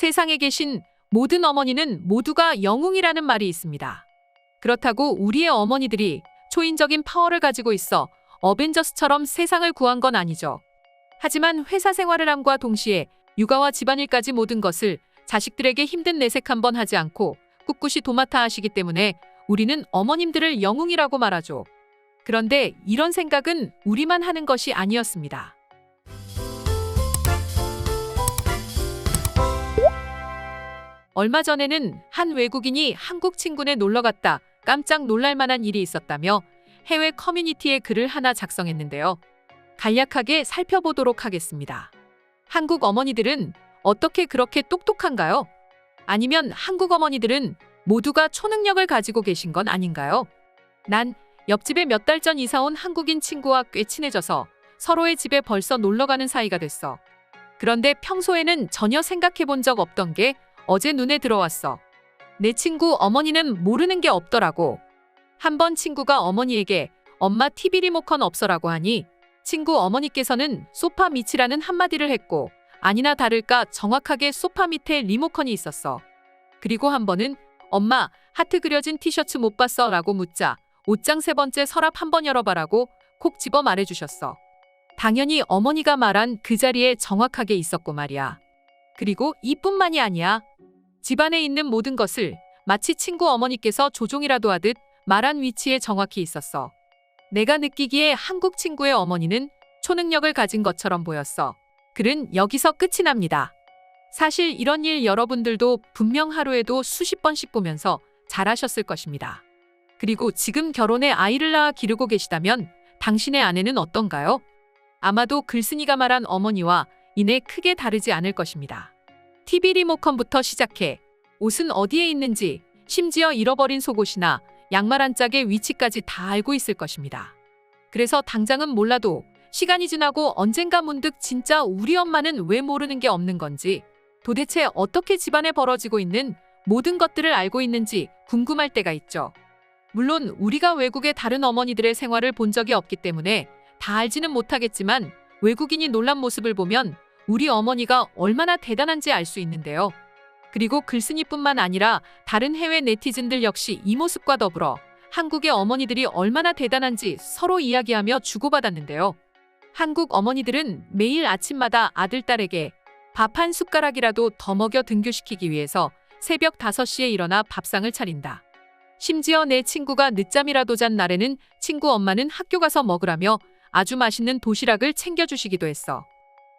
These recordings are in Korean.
세상에 계신 모든 어머니는 모두가 영웅이라는 말이 있습니다. 그렇다고 우리의 어머니들이 초인적인 파워를 가지고 있어 어벤져스처럼 세상을 구한 건 아니죠. 하지만 회사 생활을 함과 동시에 육아와 집안일까지 모든 것을 자식들에게 힘든 내색 한번 하지 않고 꿋꿋이 도맡아 하시기 때문에 우리는 어머님들을 영웅이라고 말하죠. 그런데 이런 생각은 우리만 하는 것이 아니었습니다. 얼마 전에는 한 외국인이 한국 친구네 놀러 갔다 깜짝 놀랄 만한 일이 있었다며 해외 커뮤니티에 글을 하나 작성했는데요. 간략하게 살펴보도록 하겠습니다. 한국 어머니들은 어떻게 그렇게 똑똑한가요? 아니면 한국 어머니들은 모두가 초능력을 가지고 계신 건 아닌가요? 난 옆집에 몇 달 전 이사 온 한국인 친구와 꽤 친해져서 서로의 집에 벌써 놀러 가는 사이가 됐어. 그런데 평소에는 전혀 생각해 본 적 없던 게 어제 눈에 들어왔어. 내 친구 어머니는 모르는 게 없더라고. 한 번 친구가 어머니에게 엄마 TV 리모컨 없어라고 하니 친구 어머니께서는 소파 밑이라는 한마디를 했고 아니나 다를까 정확하게 소파 밑에 리모컨이 있었어. 그리고 한 번은 엄마 하트 그려진 티셔츠 못 봤어? 라고 묻자 옷장 세 번째 서랍 한 번 열어봐라고 콕 집어 말해주셨어. 당연히 어머니가 말한 그 자리에 정확하게 있었고 말이야. 그리고 이뿐만이 아니야. 집안에 있는 모든 것을 마치 친구 어머니께서 조종이라도 하듯 말한 위치에 정확히 있었어. 내가 느끼기에 한국 친구의 어머니는 초능력을 가진 것처럼 보였어. 글은 여기서 끝이 납니다. 사실 이런 일 여러분들도 분명 하루에도 수십 번씩 보면서 잘하셨을 것입니다. 그리고 지금 결혼해 아이를 낳아 기르고 계시다면 당신의 아내는 어떤가요? 아마도 글쓴이가 말한 어머니와 이내 크게 다르지 않을 것입니다. TV 리모컨부터 시작해 옷은 어디에 있는지 심지어 잃어버린 속옷이나 양말 한 짝의 위치까지 다 알고 있을 것입니다. 그래서 당장은 몰라도 시간이 지나고 언젠가 문득 진짜 우리 엄마는 왜 모르는 게 없는 건지 도대체 어떻게 집안에 벌어지고 있는 모든 것들을 알고 있는지 궁금할 때가 있죠. 물론 우리가 외국의 다른 어머니들의 생활을 본 적이 없기 때문에 다 알지는 못하겠지만 외국인이 놀란 모습을 보면 우리 어머니가 얼마나 대단한지 알 수 있는데요. 그리고 글쓴이뿐만 아니라 다른 해외 네티즌들 역시 이 모습과 더불어 한국의 어머니들이 얼마나 대단한지 서로 이야기하며 주고받았는데요. 한국 어머니들은 매일 아침마다 아들, 딸에게 밥 한 숟가락이라도 더 먹여 등교시키기 위해서 새벽 5시에 일어나 밥상을 차린다. 심지어 내 친구가 늦잠이라도 잔 날에는 친구 엄마는 학교 가서 먹으라며 아주 맛있는 도시락을 챙겨주시기도 했어.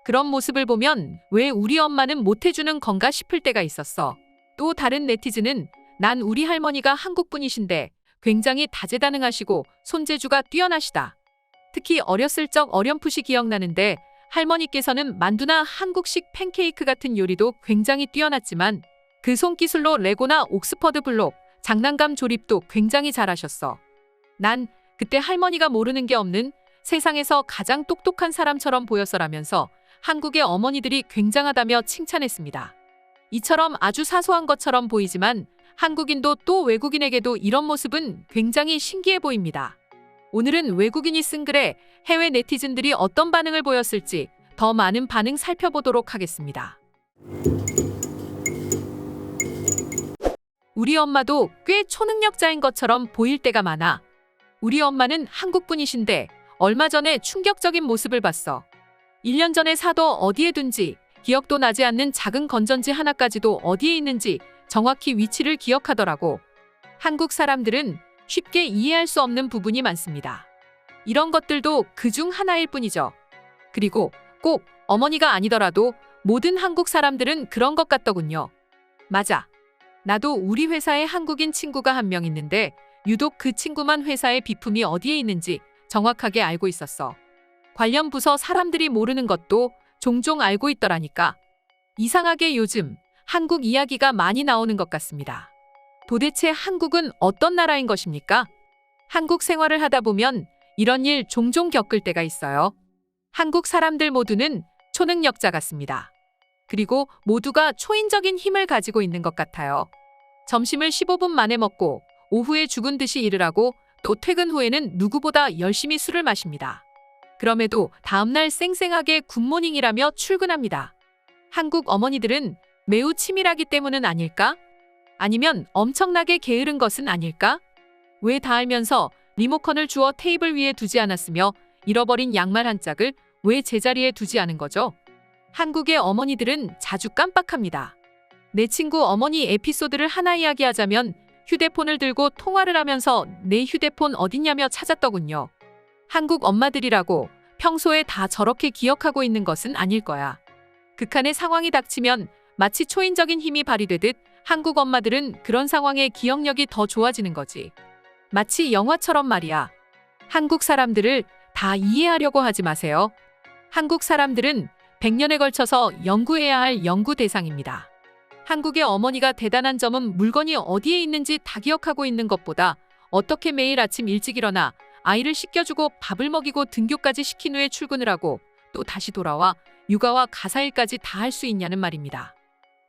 그런 모습을 보면 왜 우리 엄마는 못해주는 건가 싶을 때가 있었어. 또 다른 네티즌은 난 우리 할머니가 한국 분이신데 굉장히 다재다능하시고 손재주가 뛰어나시다. 특히 어렸을 적 어렴풋이 기억나는데 할머니께서는 만두나 한국식 팬케이크 같은 요리도 굉장히 뛰어났지만 그 손기술로 레고나 옥스퍼드 블록, 장난감 조립도 굉장히 잘하셨어. 난 그때 할머니가 모르는 게 없는 세상에서 가장 똑똑한 사람처럼 보였어라면서 한국의 어머니들이 굉장하다며 칭찬했습니다. 이처럼 아주 사소한 것처럼 보이지만 한국인도 또 외국인에게도 이런 모습은 굉장히 신기해 보입니다. 오늘은 외국인이 쓴 글에 해외 네티즌들이 어떤 반응을 보였을지 더 많은 반응 살펴보도록 하겠습니다. 우리 엄마도 꽤 초능력자인 것처럼 보일 때가 많아. 우리 엄마는 한국 분이신데 얼마 전에 충격적인 모습을 봤어. 1년 전에 사도 어디에 둔지 기억도 나지 않는 작은 건전지 하나까지도 어디에 있는지 정확히 위치를 기억하더라고. 한국 사람들은 쉽게 이해할 수 없는 부분이 많습니다. 이런 것들도 그 중 하나일 뿐이죠. 그리고 꼭 어머니가 아니더라도 모든 한국 사람들은 그런 것 같더군요. 맞아. 나도 우리 회사에 한국인 친구가 한 명 있는데 유독 그 친구만 회사의 비품이 어디에 있는지 정확하게 알고 있었어. 관련 부서 사람들이 모르는 것도 종종 알고 있더라니까. 이상하게 요즘 한국 이야기가 많이 나오는 것 같습니다. 도대체 한국은 어떤 나라인 것입니까? 한국 생활을 하다 보면 이런 일 종종 겪을 때가 있어요. 한국 사람들 모두는 초능력자 같습니다. 그리고 모두가 초인적인 힘을 가지고 있는 것 같아요. 점심을 15분 만에 먹고 오후에 죽은 듯이 일을 하고 또 퇴근 후에는 누구보다 열심히 술을 마십니다. 그럼에도 다음날 쌩쌩하게 굿모닝이라며 출근합니다. 한국 어머니들은 매우 치밀하기 때문은 아닐까? 아니면 엄청나게 게으른 것은 아닐까? 왜 다 알면서 리모컨을 주어 테이블 위에 두지 않았으며 잃어버린 양말 한 짝을 왜 제자리에 두지 않은 거죠? 한국의 어머니들은 자주 깜빡합니다. 내 친구 어머니 에피소드를 하나 이야기하자면 휴대폰을 들고 통화를 하면서 내 휴대폰 어딨냐며 찾았더군요. 한국 엄마들이라고 평소에 다 저렇게 기억하고 있는 것은 아닐 거야. 극한의 상황이 닥치면 마치 초인적인 힘이 발휘되듯 한국 엄마들은 그런 상황에 기억력이 더 좋아지는 거지. 마치 영화처럼 말이야. 한국 사람들을 다 이해하려고 하지 마세요. 한국 사람들은 100년에 걸쳐서 연구해야 할 연구 대상입니다. 한국의 어머니가 대단한 점은 물건이 어디에 있는지 다 기억하고 있는 것보다 어떻게 매일 아침 일찍 일어나 아이를 씻겨주고 밥을 먹이고 등교까지 시킨 후에 출근을 하고 또 다시 돌아와 육아와 가사일까지 다 할 수 있냐는 말입니다.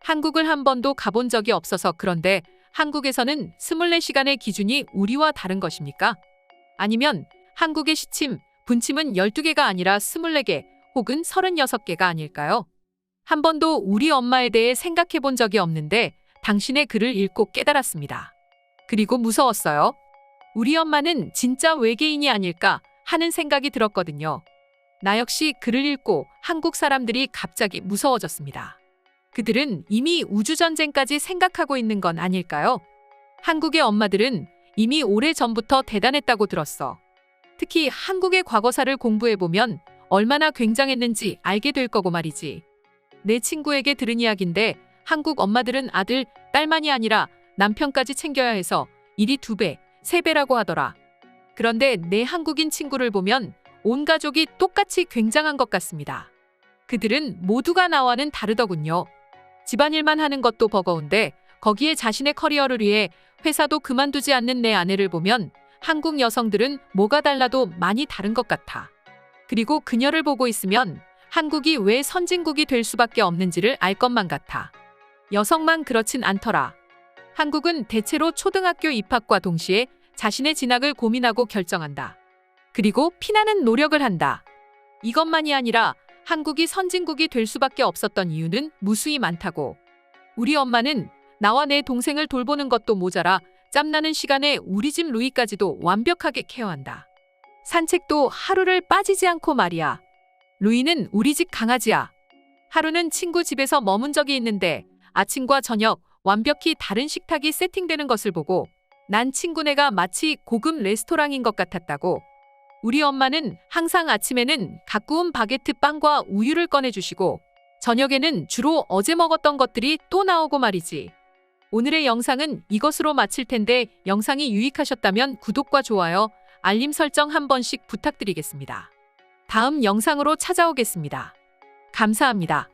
한국을 한 번도 가본 적이 없어서 그런데 한국에서는 24시간의 기준이 우리와 다른 것입니까? 아니면 한국의 시침, 분침은 12개가 아니라 24개 혹은 36개가 아닐까요? 한 번도 우리 엄마에 대해 생각해 본 적이 없는데 당신의 글을 읽고 깨달았습니다. 그리고 무서웠어요. 우리 엄마는 진짜 외계인이 아닐까 하는 생각이 들었거든요. 나 역시 글을 읽고 한국 사람들이 갑자기 무서워졌습니다. 그들은 이미 우주전쟁까지 생각하고 있는 건 아닐까요? 한국의 엄마들은 이미 오래 전부터 대단했다고 들었어. 특히 한국의 과거사를 공부해보면 얼마나 굉장했는지 알게 될 거고 말이지. 내 친구에게 들은 이야기인데 한국 엄마들은 아들, 딸만이 아니라 남편까지 챙겨야 해서 일이 두 배, 세 배라고 하더라. 그런데 내 한국인 친구를 보면 온 가족이 똑같이 굉장한 것 같습니다. 그들은 모두가 나와는 다르더군요. 집안일만 하는 것도 버거운데 거기에 자신의 커리어를 위해 회사도 그만두지 않는 내 아내를 보면 한국 여성들은 뭐가 달라도 많이 다른 것 같아. 그리고 그녀를 보고 있으면 한국이 왜 선진국이 될 수밖에 없는지를 알 것만 같아. 여성만 그렇진 않더라. 한국은 대체로 초등학교 입학과 동시에 자신의 진학을 고민하고 결정한다. 그리고 피나는 노력을 한다. 이것만이 아니라 한국이 선진국이 될 수밖에 없었던 이유는 무수히 많다고. 우리 엄마는 나와 내 동생을 돌보는 것도 모자라 짬나는 시간에 우리 집 루이까지도 완벽하게 케어한다. 산책도 하루를 빠지지 않고 말이야. 루이는 우리 집 강아지야. 하루는 친구 집에서 머문 적이 있는데 아침과 저녁 완벽히 다른 식탁이 세팅되는 것을 보고 난 친구네가 마치 고급 레스토랑인 것 같았다고. 우리 엄마는 항상 아침에는 갓 구운 바게트 빵과 우유를 꺼내주시고 저녁에는 주로 어제 먹었던 것들이 또 나오고 말이지. 오늘의 영상은 이것으로 마칠 텐데 영상이 유익하셨다면 구독과 좋아요, 알림 설정 한 번씩 부탁드리겠습니다. 다음 영상으로 찾아오겠습니다. 감사합니다.